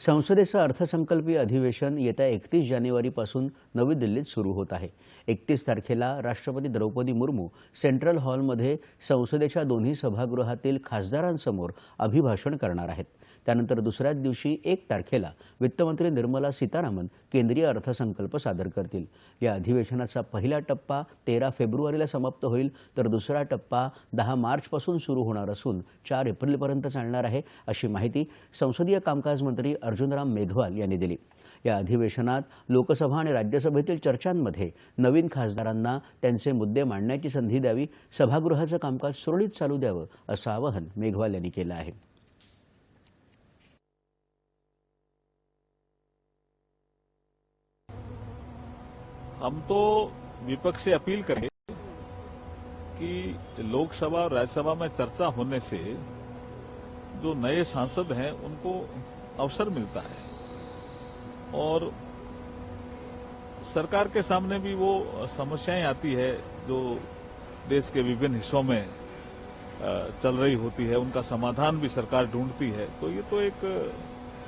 संसदेचं अर्थसंकल्पीय अधिवेशन येत्या एकतीस जानेवारीपासून नवी दिल्लीत सुरू होत आहे. एकतीस तारखेला राष्ट्रपती द्रौपदी मुर्मू सेंट्रल हॉलमध्ये संसदेच्या दोन्ही सभागृहातील खासदारांसमोर अभिभाषण करणार आहेत. त्यानंतर दुसऱ्याच दिवशी एक तारखेला वित्तमंत्री निर्मला सीतारामन केंद्रीय अर्थसंकल्प सादर करतील. या अधिवेशनाचा पहिला टप्पा तेरा फेब्रुवारीला समाप्त होईल तर दुसरा टप्पा दहा मार्चपासून सुरू होणार असून चार एप्रिलपर्यंत चालणार आहे अशी माहिती संसदीय कामकाज मंत्री अर्जुनराम मेघवाल यांनी दिली. या अधिवेशनात लोकसभा आणि राज्यसभेतील चर्चांमध्ये नवीन खासदारांना त्यांचे मुद्दे मांडण्याची संधी द्यावी सभागृहाचं कामकाज सुरळीत चालू द्यावं असं आवाहन मेघवाल यांनी केलं आहे. हम तो विपक्ष से अपील करें कि लोकसभा और राज्यसभा में चर्चा होने से जो नए सांसद हैं उनको अवसर मिलता है। और सरकार के सामने भी वो समस्याएँ आती है जो देश के विभिन्न हिस्सों में चल रही होती है, उनका समाधान भी सरकार ढूंढती है। तो ये तो एक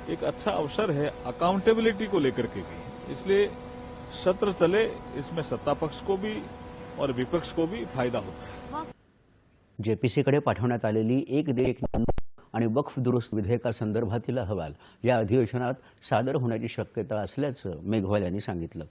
एक अच्छा अवसर है अकाउंटेबिलिटी को लेकर के भी। इसलिए सत्र चले, इसमें सत्ता पक्ष को भी और विपक्ष को भी फ़ायदा होता है। जेपीसीकडे पाठवण्यात आलेली एक दे एक निवडणूक आणि वक्फ दुरुस्त विधेयकासंदर्भातील अहवाल या अधिवेशनात सादर होण्याची शक्यता असल्याचं मेघवाल यांनी सांगितलं.